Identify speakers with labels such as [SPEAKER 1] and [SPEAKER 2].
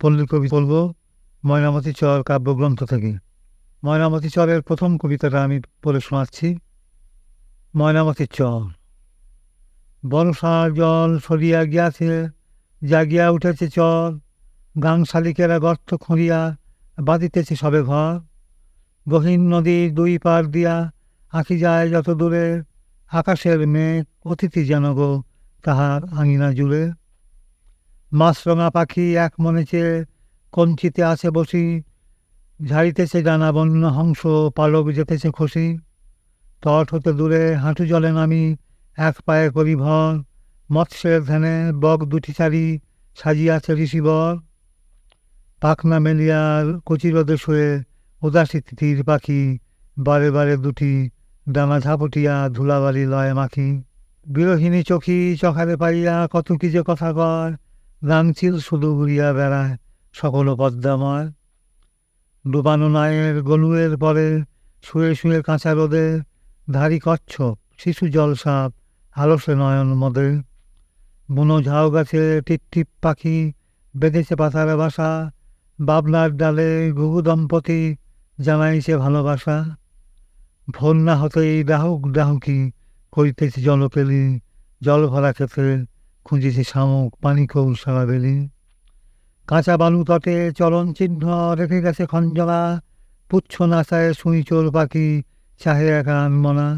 [SPEAKER 1] পল্লী কবি বলব, ময়নামতি চর কাব্যগ্রন্থ থেকে। ময়নামতি চরের প্রথম কবিতাটা আমি পড়ে শোনাচ্ছি। ময়নামতি চর। বর্ষার জল সরিয়া গিয়াছে, জাগিয়া উঠেছে চর। গাং শালিকেরা গর্ত খুঁড়িয়া বাঁধিতেছে সবে ঘর। গহীন নদীর দুই পার দিয়া আঁকি যায় যত দূরে, আকাশের মেঘ, অতিথি যেন গো তাহার আঙিনা জুড়ে। মাছরঙা পাখি এক মনে চেয়ে কঞ্চিতে আছে বসি, ঝাড়িতেছে ডানা বন্য হংস, পালক যেতেছে খুশি তট হতে দূরে হাঁটু জলে নামি, এক পায়ে করি ভর মৎস্যের ধ্যানে বক দুটি চারি সাজিয়াছে ঋষিবর। পাখনা মেলিয়া কচি রোদে শুয়ে উদাসী তিথির পাখি, বারে বারে দুটি ডানা ঝাপটিয়া ধুলাবালি লয় মাখি। বিরোহিণী চোখি চখারে পাইয়া কত কি যে কথা কয় রাংচিল শুধু উড়িয়া বেড়ায় সকল পদ্মাময়। ডুবানো নায়ের গলুয়ের পরে শুয়ে শুয়ে কাঁচা রোদে ধারি কচ্ছপ, শিশু জলসাপ আলসে নয়ন মদে। বুনো ঝাউ গাছে টিপ টিপ পাখি, বেঁধেছে পাতার বাসা, বাবলার ডালে ঘুঘু দম্পতি জানাইছে ভালোবাসা। ভোর না হতেই ডাহুক ডাহুকি, করিতেছে জলকেলি, জল ভরা ক্ষেত্রে খুঁজিছে শামুক পানিকৌল সারা বেলি। কাঁচা বালু তটে চলন চিহ্ন রেখে গেছে খঞ্জলা। পুচ্ছ নাচায় শুনি চোর পাখি, চাহে একা আনমনা